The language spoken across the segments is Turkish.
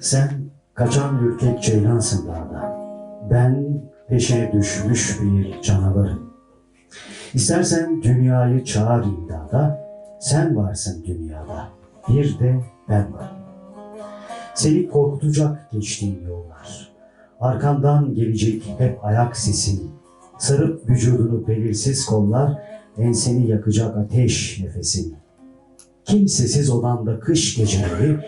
Sen kaçan ürkek ceylansın dağda. Ben peşine düşmüş bir canavarım. İstersen dünyayı çağır imdada. Sen varsın dünyada. Bir de ben varım. Seni korkutacak geçtiğin yollar. Arkandan gelecek hep ayak sesin. Sarıp vücudunu belirsiz kollar. Enseni yakacak ateş nefesin. Kimsesiz odanda kış geceleri,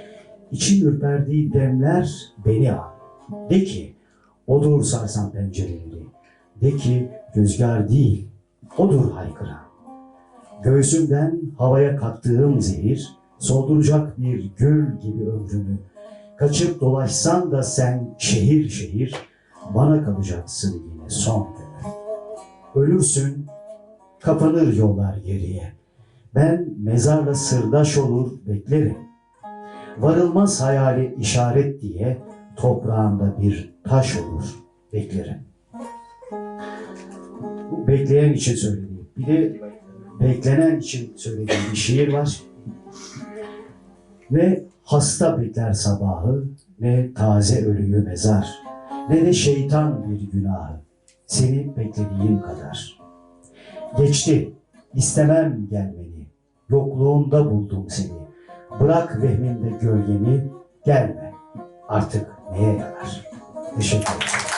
için ürperdiği demler beni al. De ki, odur sarsan pencereleri. De ki, rüzgar değil, odur haykıran. Göğsümden havaya kattığım zehir, solduracak bir gül gibi ömrümü. Kaçıp dolaşsan da sen şehir şehir, bana kalacaksın yine son günü. Ölürsün, kapanır yollar geriye. Ben mezarla sırdaş olur beklerim. Varılmaz hayali işaret diye toprağında bir taş olur beklerim. Bu bekleyen için söylediğim. Bir de beklenen için söylediğim bir şiir var. Ne hasta bekler sabahı, ne taze ölüyü mezar, ne de şeytan bir günahı. Seni beklediğim kadar. Geçti, istemem gelmeni, yokluğunda buldum seni. Bırak vehminde gölgeni, gelme. Artık neye yarar? Teşekkür ederim.